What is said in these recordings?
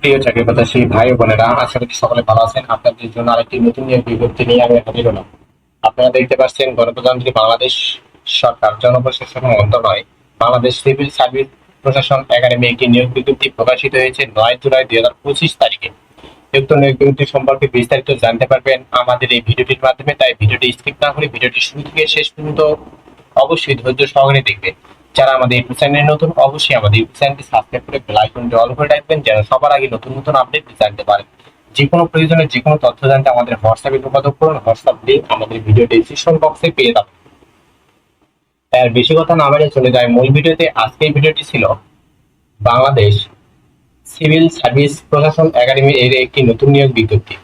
প্রিয় চাকরি প্রত্যাশী ভাই বোনেরা, আশা করি সকলে ভালো আছেন। আপনাদের জন্য আরেকটি নতুন বিজ্ঞপ্তি নিয়ে আমি আপনারা দেখতে পাচ্ছেন, গণপ্রজাতন্ত্রী বাংলাদেশ সরকার জনপ্রশাসন মন্ত্রণালয়, বাংলাদেশ সিভিল সার্ভিস প্রশাসন একাডেমি একটি নিয়োগ বিজ্ঞপ্তি প্রকাশিত হয়েছে নয় জুলাই দুই হাজার পঁচিশ তারিখে। উক্ত নিয়োগ বিজ্ঞপ্তি সম্পর্কে বিস্তারিত জানতে পারবেন আমাদের এই ভিডিওটির মাধ্যমে, তাই ভিডিওটি স্কিপ না করে ভিডিওটি শুরু থেকে শেষ পর্যন্ত অবশ্যই ধৈর্য সহকারে দেখবেন। যারা আমাদের ইউটিউব চ্যানেলে নতুন, অবশ্যই আমাদের ইউটিউব চ্যানেলটি সাবস্ক্রাইব করে বেল আইকনটি অল করে রাখবেন, যেন সবার আগে নতুন নতুন আপডেট জানতে পারেন যে কোনো প্রয়োজনে যে কোনো তথ্য জানতে আমাদের হোয়াটসঅ্যাপে যোগাযোগ করুন হোয়াটসঅ্যাপ লিঙ্ক আমাদের ভিডিও ডিসক্রিপশন বক্সে পেয়ে যাবেন। আর বেশি কথা না বাইরে চলে যায় মূল ভিডিওতে। আজকের ভিডিওটি ছিল বাংলাদেশ সিভিল সার্ভিস প্রশাসন একাডেমি এর একটি নতুন নিয়োগ বিজ্ঞপ্তি।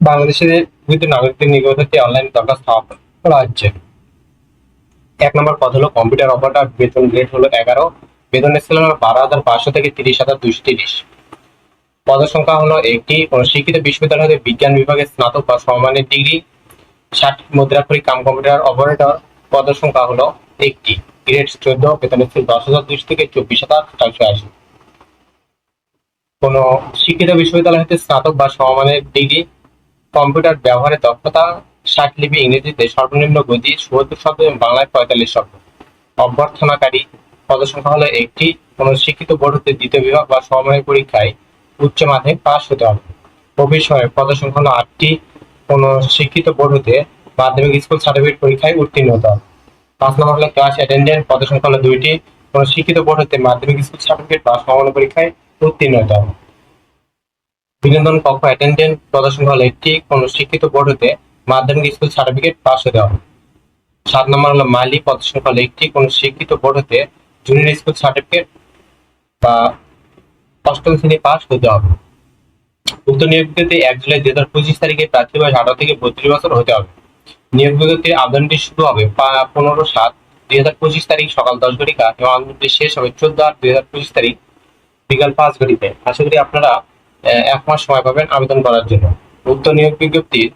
বাংলাদেশের বিভিন্ন নাগরিকদের নিয়োগ হতে অনলাইন দরখাস্ত করা হচ্ছে। এক নম্বর পদ হলো কম্পিউটার অপারেটর বেতন গ্রেড হলো এগারো। বেতন স্কেল হলো বারো হাজার পাঁচশো থেকে তিরিশ হাজার দুইশো তিরিশ। পদের সংখ্যা হলো একটি। কোন শিক্ষিত বিশ্ববিদ্যালয় হতে বিজ্ঞান বিভাগে স্নাতক বা সমমানের ডিগ্রি ষাট মুদ্রাক্ষরিক কাম কম্পিউটার অপারেটর পদের সংখ্যা হলো একটি। গ্রেড চোদ্দ, বেতন স্কেল দশ হাজার দুইশো থেকে চব্বিশ হাজার চারশো আশি। কোন শিক্ষিত বিশ্ববিদ্যালয় হতে স্নাতক বা সমমানের ডিগ্রি কম্পিউটার ব্যবহারের দক্ষতা ষাট লিপি ইংরেজিতে সর্বনিম্ন গতি চুয়াত্তর শব্দ এবং বাংলায় পঁয়তাল্লিশ শব্দ। অভ্যর্থনাকারী পদসংখ্যা হলো একটি কোন শিক্ষিত বোর্ড হতে দ্বিতীয় বিভাগ বা সমমানের পরীক্ষায় উচ্চ মাধ্যমিক পাস হতে হবে। প্রবেশনের পদসংখ্যা হলো আটটি কোন শিক্ষিত বোর্ড হতে মাধ্যমিক স্কুল সার্টিফিকেট পরীক্ষায় উত্তীর্ণ হতে হবে। পাঁচ নম্বর হলো ক্লাস অ্যাটেন্ডেন্ট, পদসংখ্যা হলো দুইটি কোন শিক্ষিত বোর্ড হতে মাধ্যমিক স্কুল সার্টিফিকেট বা সমমানের পরীক্ষায় উত্তীর্ণ হতে হবে। বিনোদন কক্ষ অ্যাটেন্ডেন্ট প্রদর্শন হলো একটি কোন শিক্ষিত বোর্ড হতে মাধ্যমিক স্কুল সার্টিফিকেট পাস হতে হবে সাত নম্বর হলো মালি প্রদর্শন হলো একটি কোন শিক্ষিত বোর্ড হতে জুনিয়র স্কুল সার্টিফিকেট বা অষ্টম শ্রেণি পাস হতে হবে। উক্ত নিয়োগ এক জুলাই দুই হাজার পঁচিশ তারিখে প্রার্থী বয়স আঠারো থেকে বত্রিশ বছর হতে হবে। নিয়োগ বিজ্ঞপ্তির আবেদনটি শুরু হবে পনেরো সাত দুই হাজার পঁচিশ তারিখ সকাল দশ ঘটিকা এবং আবেদনটি শেষ হবে চোদ্দ আট দুই হাজার পঁচিশ তারিখ বিকাল পাঁচ ঘটিতে আশা করি আপনারা এক মাস সময় পাবেন আবেদন করার জন্য। উক্ত নিয়োগ বিজ্ঞপ্তির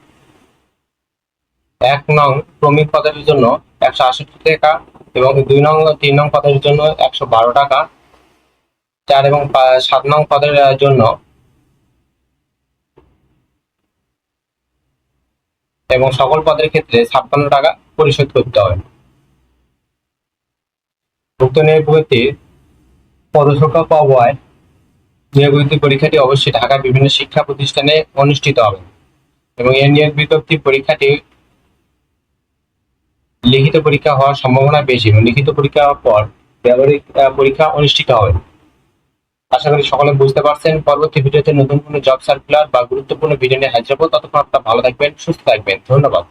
এক নং ক্রমিক পদের জন্য একশো আষট্টি টাকা এবং দুই নং, তিন নং পদের জন্য একশো বারো টাকা। চার এবং সাত নং পদের জন্য এবং সকল পদের ক্ষেত্রে ছাপ্পান্ন টাকা পরিশোধ করতে হবে। উক্ত নিয়োগ বিজ্ঞপ্তির পদসংখ্যা পাওয়ায় নিয়োগ পরীক্ষাটি অবশ্যই ঢাকার বিভিন্ন শিক্ষা প্রতিষ্ঠানে অনুষ্ঠিত হবে এবং এই নিয়োগ বিজ্ঞপ্তি পরীক্ষাটি লিখিত পরীক্ষা হওয়ার সম্ভাবনা বেশি লিখিত পরীক্ষা হওয়ার পর ব্যবহারিক পরীক্ষা অনুষ্ঠিত হবে। আশা করি সকলে বুঝতে পারছেন। পরবর্তী ভিডিওতে নতুন কোনো জব সার্কুলার বা গুরুত্বপূর্ণ ভিডিও নিয়ে হাজির হব। ততক্ষণ আপনারা ভালো থাকবেন, সুস্থ থাকবেন। ধন্যবাদ।